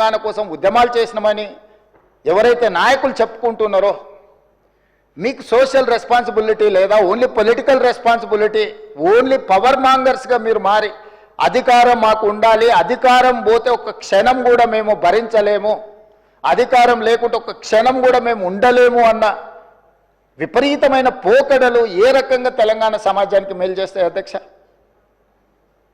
తెలంగాణ కోసం ఉద్యమాలు చేసినామని ఎవరైతే నాయకులు చెప్పుకుంటున్నారో మీకు సోషల్ రెస్పాన్సిబిలిటీ లేదా only political responsibility only power మాంగర్స్గా మీరు మారి అధికారం మాకు ఉండాలి అధికారం పోతే ఒక క్షణం కూడా మేము భరించలేము అధికారం లేకుంటే ఒక క్షణం కూడా మేము ఉండలేము అన్న విపరీతమైన పోకడలు ఏ రకంగా తెలంగాణ సమాజానికి మేలు చేస్తాయి అధ్యక్ష?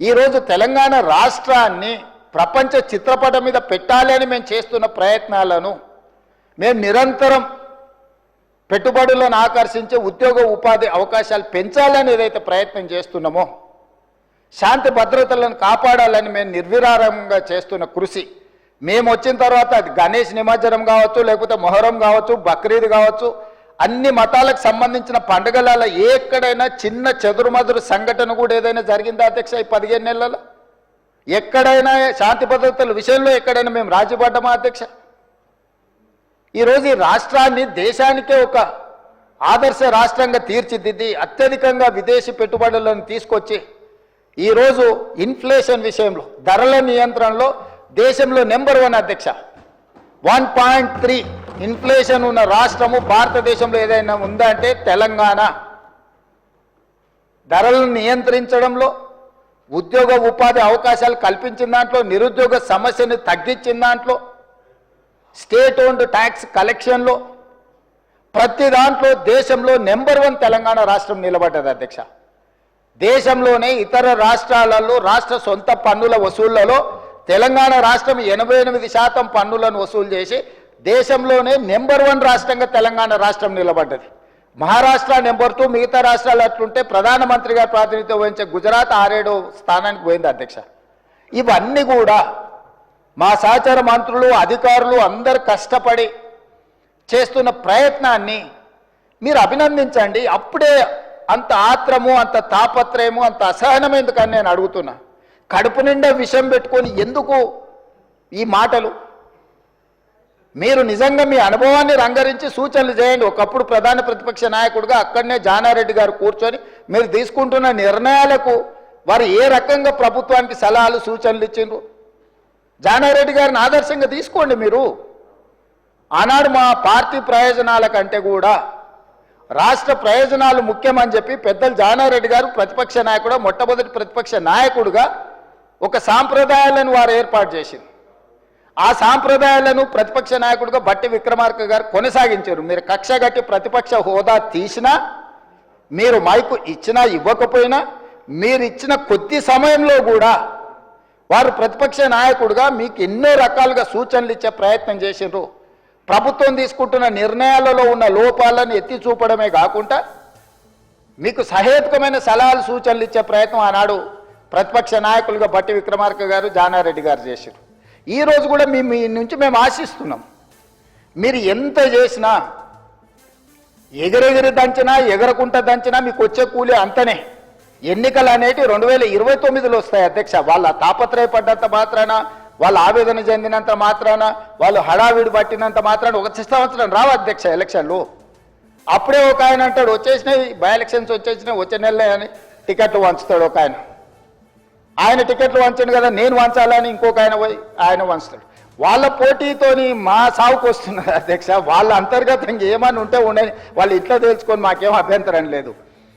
ఈరోజు తెలంగాణ రాష్ట్రాన్ని ప్రపంచ చిత్రపటం మీద పెట్టాలి అని మేము చేస్తున్న ప్రయత్నాలను మేము నిరంతరం పెట్టుబడులను ఆకర్షించే ఉద్యోగ ఉపాధి అవకాశాలు పెంచాలని ఏదైతే ప్రయత్నం చేస్తున్నామో శాంతి భద్రతలను కాపాడాలని మేము నిర్విరారంగా చేస్తున్న కృషి. మేము వచ్చిన తర్వాత అది గణేష్ నిమజ్జనం కావచ్చు లేకపోతే మొహరం కావచ్చు బక్రీద్ కావచ్చు అన్ని మతాలకు సంబంధించిన పండుగలలో ఎక్కడైనా చిన్న చెదురుమదురు సంఘటన కూడా ఏదైనా జరిగిందా అధ్యక్ష ఈ పదిహేను నెలలలో? ఎక్కడైనా శాంతి భద్రతల విషయంలో ఎక్కడైనా మేము రాజీపడ్డమా అధ్యక్ష? ఈరోజు ఈ రాష్ట్రాన్ని దేశానికే ఒక ఆదర్శ రాష్ట్రంగా తీర్చిదిద్ది అత్యధికంగా విదేశీ పెట్టుబడులను తీసుకొచ్చి ఈరోజు ఇన్ఫ్లేషన్ విషయంలో ధరల నియంత్రణలో దేశంలో నెంబర్ వన్ అధ్యక్ష. వన్ పాయింట్ త్రీ ఇన్ఫ్లేషన్ ఉన్న రాష్ట్రము భారతదేశంలో ఏదైనా ఉందంటే తెలంగాణ. ధరలను నియంత్రించడంలో ఉద్యోగ ఉపాధి అవకాశాలు కల్పించిన దాంట్లో నిరుద్యోగ సమస్యను తగ్గించిన దాంట్లో స్టేట్ ఓన్డ్ ట్యాక్స్ కలెక్షన్లో ప్రతి దాంట్లో దేశంలో నెంబర్ వన్ తెలంగాణ రాష్ట్రం నిలబడ్డది అధ్యక్ష. దేశంలోనే ఇతర రాష్ట్రాలలో రాష్ట్ర సొంత పన్నుల వసూళ్ళలో తెలంగాణ రాష్ట్రం ఎనభై ఎనిమిది శాతం పన్నులను వసూలు చేసి దేశంలోనే నెంబర్ వన్ రాష్ట్రంగా తెలంగాణ రాష్ట్రం నిలబడ్డది. మహారాష్ట్ర నెంబర్ టూ మిగతా రాష్ట్రాలు అట్లుంటే ప్రధానమంత్రిగా ప్రాతినిధ్యం వహించే గుజరాత్ ఆరేడో స్థానానికి పోయింది అధ్యక్ష. ఇవన్నీ కూడా మా సహచార మంత్రులు అధికారులు అందరు కష్టపడి చేస్తున్న ప్రయత్నాన్ని మీరు అభినందించండి. అప్పుడే అంత ఆత్రము అంత తాపత్రయము అంత అసహనం ఎందుకని నేను అడుగుతున్నా. కడుపు నిండా విషం పెట్టుకొని ఎందుకు ఈ మాటలు? మీరు నిజంగా మీ అనుభవాన్ని రంగరించి సూచనలు చేయండి. ఒకప్పుడు ప్రధాన ప్రతిపక్ష నాయకుడిగా అక్కడనే జానారెడ్డి గారు కూర్చొని మీరు తీసుకుంటున్న నిర్ణయాలకు వారు ఏ రకంగా ప్రభుత్వానికి సలహాలు సూచనలు ఇచ్చిండ్రు? జానారెడ్డి గారిని ఆదర్శంగా తీసుకోండి మీరు. ఆనాడు మా పార్టీ ప్రయోజనాల కంటే కూడా రాష్ట్ర ప్రయోజనాలు ముఖ్యమని చెప్పి పెద్దలు జానారెడ్డి గారు ప్రతిపక్ష నాయకుడు మొట్టమొదటి ప్రతిపక్ష నాయకుడుగా ఒక సాంప్రదాయాలను వారు ఏర్పాటు చేసింది ఆ సాంప్రదాయాలను ప్రతిపక్ష నాయకుడిగా బట్టి విక్రమార్క గారు కొనసాగించారు. మీరు కక్ష గట్టి ప్రతిపక్ష హోదా తీసినా మీరు మైకు ఇచ్చినా ఇవ్వకపోయినా మీరు ఇచ్చిన కొద్ది సమయంలో కూడా వారు ప్రతిపక్ష నాయకుడుగా మీకు ఎన్నో రకాలుగా సూచనలు ఇచ్చే ప్రయత్నం చేసిండ్రు. ప్రభుత్వం తీసుకుంటున్న నిర్ణయాలలో ఉన్న లోపాలను ఎత్తి చూపడమే కాకుండా మీకు సహేతుకమైన సలహాలు సూచనలు ఇచ్చే ప్రయత్నం ఆనాడు ప్రతిపక్ష నాయకులుగా బట్టి విక్రమార్క గారు జానారెడ్డి గారు చేశారు ఈరోజు కూడా మీ మీ నుంచి మేము ఆశిస్తున్నాం. మీరు ఎంత చేసినా ఎగరెగిరి దంచినా ఎగరకుంట దంచినా మీకు వచ్చే కూలి అంతనే. ఎన్నికలు అనేటివి రెండు వేల ఇరవై తొమ్మిదిలో వస్తాయి అధ్యక్ష. వాళ్ళ తాపత్రయపడ్డంత మాత్రాన వాళ్ళు ఆవేదన చెందినంత మాత్రాన వాళ్ళు హడావిడి పట్టినంత మాత్రాన ఒక సంవత్సరం రావు అధ్యక్ష ఎలక్షన్లు? అప్పుడే ఒక ఆయన అంటాడు వచ్చేసినాయి బై ఎలక్షన్స్ వచ్చేసినాయి వచ్చే నెలలే అని టికెట్లు వంచుతాడు ఒక ఆయన. ఆయన టికెట్లు వంచండు కదా నేను వంచాలని ఇంకొక ఆయన పోయి ఆయన వంచుతాడు వాళ్ళ పోటీతోని మా సాగుకు వస్తున్నారు అధ్యక్ష. వాళ్ళ అంతర్గతంగా ఏమని ఉంటే ఉండని వాళ్ళు ఇట్లా తెలుసుకొని మాకేం అభ్యంతరం లేదు.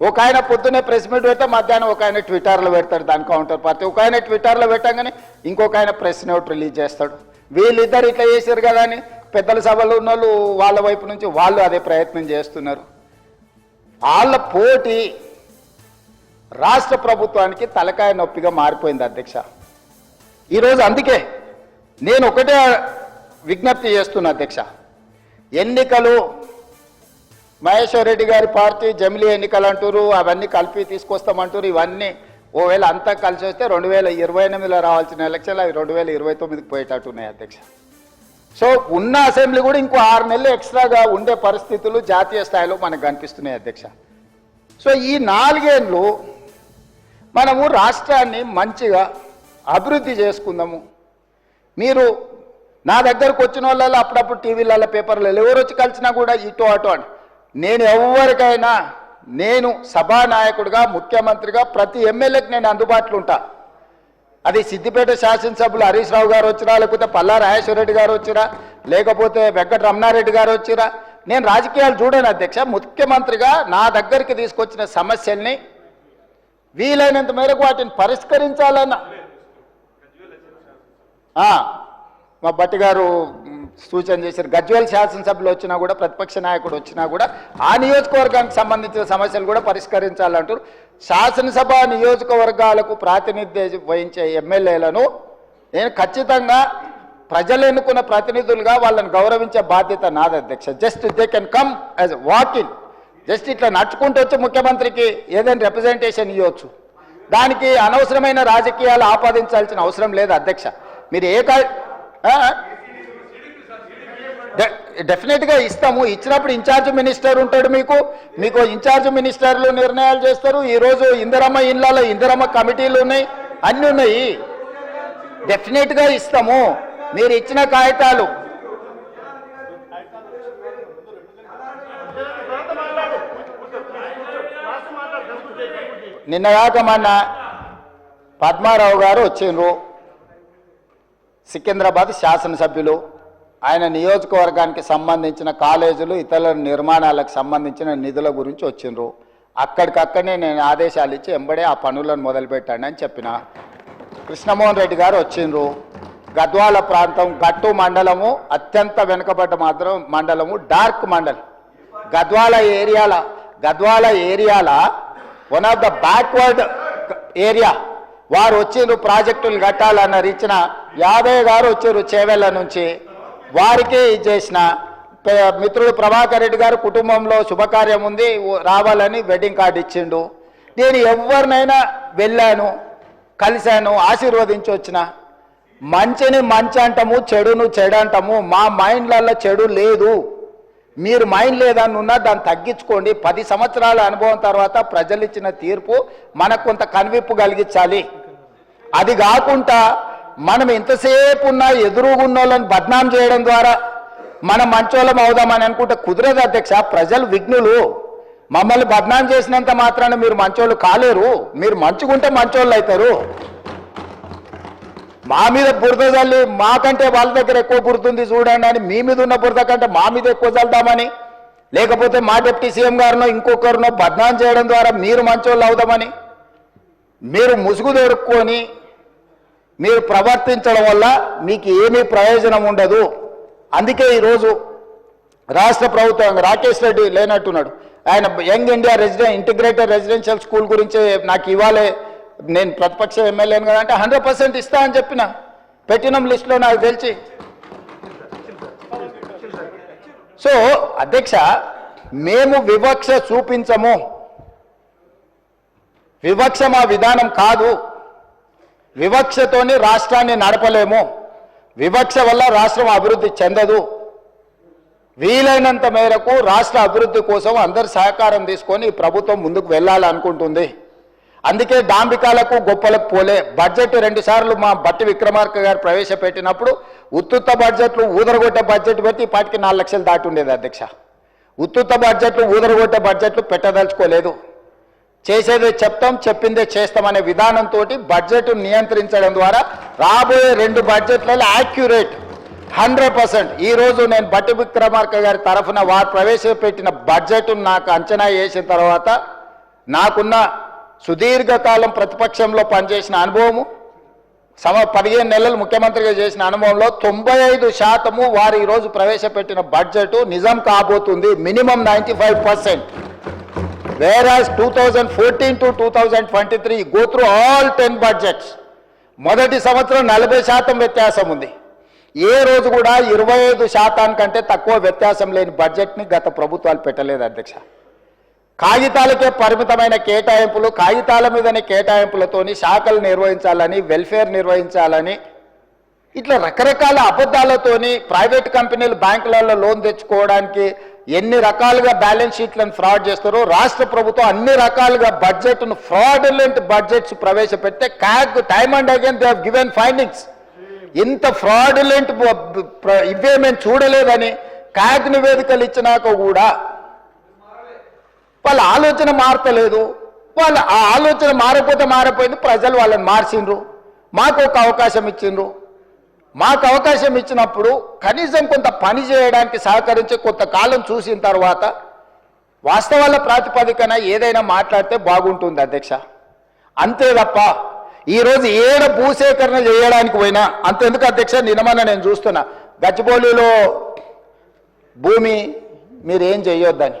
ఒక ఆయన పొద్దునే ప్రెస్ మీట్ పెడితే మధ్యాహ్నం ఒక ఆయన ట్విట్టర్లో పెడతాడు దాని కౌంటర్ పార్టీ. ఒక ఆయన ట్విట్టర్లో పెట్టగానే ఇంకొక ఆయన ప్రెస్ నోట్ రిలీజ్ చేస్తాడు. వీళ్ళిద్దరు ఇట్లా చేశారు కదా అని పెద్దల సభలో ఉన్న వాళ్ళు వాళ్ళ వైపు నుంచి వాళ్ళు అదే ప్రయత్నం చేస్తున్నారు. వాళ్ళ పోటీ రాష్ట్ర ప్రభుత్వానికి తలకాయ నొప్పిగా మారిపోయింది అధ్యక్ష. ఈరోజు అందుకే నేను ఒకటే విజ్ఞప్తి చేస్తున్నా అధ్యక్ష. ఎన్నికలు మహేశ్వర్ రెడ్డి గారి పార్టీ జమిలీ ఎన్నికలు అంటారు అవన్నీ కలిపి తీసుకొస్తామంటారు ఇవన్నీ ఓవేళ అంతా కలిసి వస్తే రెండు వేల ఇరవై ఎనిమిదిలో రావాల్సిన ఎలక్షన్లు అవి రెండు వేల ఇరవై తొమ్మిదికి పోయేటట్టు ఉన్నాయి అధ్యక్ష. సో ఉన్న అసెంబ్లీ కూడా ఇంకో ఆరు నెలలు ఎక్స్ట్రాగా ఉండే పరిస్థితులు జాతీయ స్థాయిలో మనకు కనిపిస్తున్నాయి అధ్యక్ష. సో ఈ నాలుగేళ్ళు మనము రాష్ట్రాన్ని మంచిగా అభివృద్ధి చేసుకుందాము. మీరు నా దగ్గరకు వచ్చిన వాళ్ళలో అప్పుడప్పుడు టీవీలలో పేపర్లలో ఎవరు వచ్చి కలిసినా కూడా ఇటు అటు అని నేను ఎవరికైనా నేను సభానాయకుడిగా ముఖ్యమంత్రిగా ప్రతి ఎమ్మెల్యేకి నేను అందుబాటులో ఉంటా. అది సిద్దిపేట శాసనసభ్యులు హరీష్ రావు గారు వచ్చిరా లేకపోతే పల్లా రాజేశ్వరరెడ్డి గారు వచ్చిరా లేకపోతే వెంకట రమణారెడ్డి గారు వచ్చిరా నేను రాజకీయాలు చూడను అధ్యక్ష. ముఖ్యమంత్రిగా నా దగ్గరికి తీసుకొచ్చిన సమస్యల్ని వీలైనంత మేరకు వాటిని పరిష్కరించాలన్న. మా భట్టి గారు సూచన చేశారు. గజ్వేల్ శాసనసభ్యులు వచ్చినా కూడా ప్రతిపక్ష నాయకుడు వచ్చినా కూడా ఆ నియోజకవర్గానికి సంబంధించిన సమస్యలు కూడా పరిష్కరించాలంటారు. శాసనసభ నియోజకవర్గాలకు ప్రాతినిధ్యం వహించే ఎమ్మెల్యేలను నేను ఖచ్చితంగా ప్రజలు ఎన్నుకున్న ప్రతినిధులుగా వాళ్ళని గౌరవించే బాధ్యత నాది అధ్యక్ష. Just they can come as walking just ఇట్లా నడుచుకుంటూ వచ్చి ముఖ్యమంత్రికి ఏదైనా రిప్రజెంటేషన్ ఇవ్వచ్చు దానికి అనవసరమైన రాజకీయాలు ఆపాదించాల్సిన అవసరం లేదు అధ్యక్ష. మీరు ఏ కా డె- డెఫినెట్గా ఇస్తాము. ఇచ్చినప్పుడు ఇన్ఛార్జ్ మినిస్టర్ ఉంటాడు మీకు. మీకు ఇన్ఛార్జ్ మినిస్టర్లు నిర్ణయాలు చేస్తారు. ఈరోజు ఇందిరమ్మ ఇళ్ళలో ఇందిరమ్మ కమిటీలు ఉన్నాయి. అన్నీ ఉన్నాయి. డెఫినెట్గా ఇస్తాము. మీరు ఇచ్చిన కాగితాలు నిన్నగాక మొన్న పద్మారావు గారు వచ్చిండ్రు. సికింద్రాబాద్ శాసనసభ్యులు. ఆయన నియోజకవర్గానికి సంబంధించిన కాలేజీలు ఇతర నిర్మాణాలకు సంబంధించిన నిధుల గురించి వచ్చిండ్రు. అక్కడికక్కడనే నేను ఆదేశాలు ఇచ్చి ఎంబడే ఆ పనులను మొదలుపెట్టాను అని చెప్పిన. కృష్ణమోహన్ రెడ్డి గారు వచ్చిండ్రు. గద్వాల ప్రాంతం గట్టు మండలము అత్యంత వెనుకబడ్డ మాత్రం మండలము డార్క్ మండలం. గద్వాల ఏరియాల Gadwal ఏరియాల one of the backward area వారు వచ్చిండ్రు ప్రాజెక్టులు కట్టాలన్నారు ఇచ్చిన యాదయ్య గారు వచ్చారు చేవెళ్ళ నుంచి వారికి ఇది చేసిన. మిత్రుడు ప్రభాకర్ రెడ్డి గారు కుటుంబంలో శుభకార్యం ఉంది రావాలని వెడ్డింగ్ కార్డు ఇచ్చిండు. నేను ఎవరినైనా వెళ్ళాను కలిశాను ఆశీర్వదించి వచ్చిన. మంచిని మంచి అంటాము చెడును చెడు అంటాము మా మైండ్లలో చెడు లేదు. మీరు మైండ్ లేదని ఉన్నా దాన్ని తగ్గించుకోండి. పది సంవత్సరాల అనుభవం తర్వాత ప్రజలు ఇచ్చిన తీర్పు మనకు కొంత కనువిప్పు కలిగించాలి. అది కాకుండా మనం ఎంతసేపు ఉన్నా ఎదురుగున్న వాళ్ళని బద్నాం చేయడం ద్వారా మనం మంచోళ్ళం అవుదామని అనుకుంటే కుదరదు అధ్యక్ష. ప్రజలు విఘ్నులు. మమ్మల్ని బద్నాం చేసినంత మాత్రాన మీరు మంచోళ్ళు కాలేరు. మీరు మంచుకుంటే మంచోళ్ళు అవుతారు. మా మీద బురద చల్లి మాకంటే వాళ్ళ దగ్గర ఎక్కువ బురదుంది చూడండి అని మీ మీద ఉన్న బురద కంటే మా మీద ఎక్కువ చల్దామని లేకపోతే మా డిప్యూటీ సీఎం గారినో ఇంకొకరినో బద్నాం చేయడం ద్వారా మీరు మంచోళ్ళు అవుదామని మీరు ముసుగు దొరుక్కొని మీరు ప్రవర్తించడం వల్ల మీకు ఏమీ ప్రయోజనం ఉండదు. అందుకే ఈరోజు రాష్ట్ర ప్రభుత్వం రాకేష్ రెడ్డి లేనట్టున్నాడు. ఆయన యంగ్ ఇండియా రెసిడెన్ ఇంటిగ్రేటెడ్ రెసిడెన్షియల్ స్కూల్ గురించి నాకు ఇవ్వాలి నేను ప్రతిపక్ష ఎమ్మెల్యేను కదా అంటే హండ్రెడ్ పర్సెంట్ ఇస్తా అని చెప్పిన. పెట్టినం లిస్టులో నాకు తెలిసి. సో అధ్యక్ష మేము వివక్ష చూపించము. వివక్ష మా విధానం కాదు. వివక్షతోని రాష్ట్రాన్ని నడపలేము. వివక్ష వల్ల రాష్ట్రం అభివృద్ధి చెందదు. వీలైనంత మేరకు రాష్ట్ర అభివృద్ధి కోసం అందరి సహకారం తీసుకొని ప్రభుత్వం ముందుకు వెళ్ళాలనుకుంటుంది. అందుకే డాంబికాలకు గొప్పలకు పోలే. బడ్జెట్ రెండు సార్లు మా బట్టి విక్రమార్క గారు ప్రవేశపెట్టినప్పుడు ఉత్తుత్త బడ్జెట్లు ఊదరగొట్టే బడ్జెట్ పెట్టి ఇప్పటికి నాలుగు లక్షలు దాటి ఉండేది అధ్యక్ష. ఉత్తుత్త బడ్జెట్లు ఊదరగొట్టే బడ్జెట్లు పెట్టదలుచుకోలేదు. చేసేదే చెప్తాం చెప్పిందే చేస్తామనే విధానంతో బడ్జెట్ నియంత్రించడం ద్వారా రాబోయే రెండు బడ్జెట్లలో యాక్యురేట్ హండ్రెడ్ పర్సెంట్. ఈరోజు నేను బట్టి విక్రమార్క గారి తరఫున వారు ప్రవేశపెట్టిన బడ్జెట్ నాకు అంచనా వేసిన తర్వాత నాకున్న సుదీర్ఘకాలం ప్రతిపక్షంలో పనిచేసిన అనుభవము సమ పదిహేను నెలలు ముఖ్యమంత్రిగా చేసిన అనుభవంలో తొంభై ఐదు శాతము వారు ఈరోజు ప్రవేశపెట్టిన బడ్జెట్ నిజం కాబోతుంది minimum ninety five percent. Average two thousand fourteen to two thousand twenty three go through all ten budgets మొదటి సంవత్సరం నలభై శాతం వ్యత్యాసం ఉంది. ఏ రోజు కూడా ఇరవై ఐదు శాతానికంటే తక్కువ వ్యత్యాసం లేని బడ్జెట్ని గత ప్రభుత్వాలు పెట్టలేదు అధ్యక్ష. కాగితాలకే పరిమితమైన కేటాయింపులు కాగితాల మీదనే కేటాయింపులతోని శాఖలు నిర్వహించాలని వెల్ఫేర్ నిర్వహించాలని ఇట్లా రకరకాల అబద్ధాలతోని ప్రైవేట్ కంపెనీలు బ్యాంకులలో లోన్ తెచ్చుకోవడానికి ఎన్ని రకాలుగా బ్యాలెన్స్ షీట్లను ఫ్రాడ్ చేస్తారో రాష్ట్ర ప్రభుత్వం అన్ని రకాలుగా బడ్జెట్ను fraudulent budgets ప్రవేశపెడితే CAG time and again they given findings. ఇంత ఫ్రాడులెంట్ ఇవే మేము చూడలేదని క్యాగ్ నివేదికలు ఇచ్చినాక కూడా వాళ్ళ ఆలోచన మారతలేదు. వాళ్ళ ఆ ఆలోచన మారకపోతే మారిపోయింది ప్రజలు వాళ్ళని మార్చిండ్రు. మాకు ఒక అవకాశం ఇచ్చిండ్రు. మాకు అవకాశం ఇచ్చినప్పుడు కనీసం కొంత పని చేయడానికి సహకరించి కొంతకాలం చూసిన తర్వాత వాస్తవాల ప్రాతిపదికన ఏదైనా మాట్లాడితే బాగుంటుంది అధ్యక్ష. అంతే తప్ప ఈరోజు ఏడ భూసేకరణ చేయడానికి పోయినా అంతెందుకు అధ్యక్ష? నినమన్న నేను చూస్తున్నా. గచ్చిబౌలిలో భూమి మీరు ఏం చేయొద్దని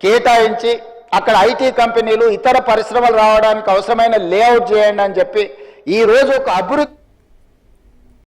కేటాయించి అక్కడ ఐటీ కంపెనీలు ఇతర పరిశ్రమలు రావడానికి అవసరమైన లేఅవుట్ చేయండి అని చెప్పి ఈ రోజు ఒక అభివృద్ధి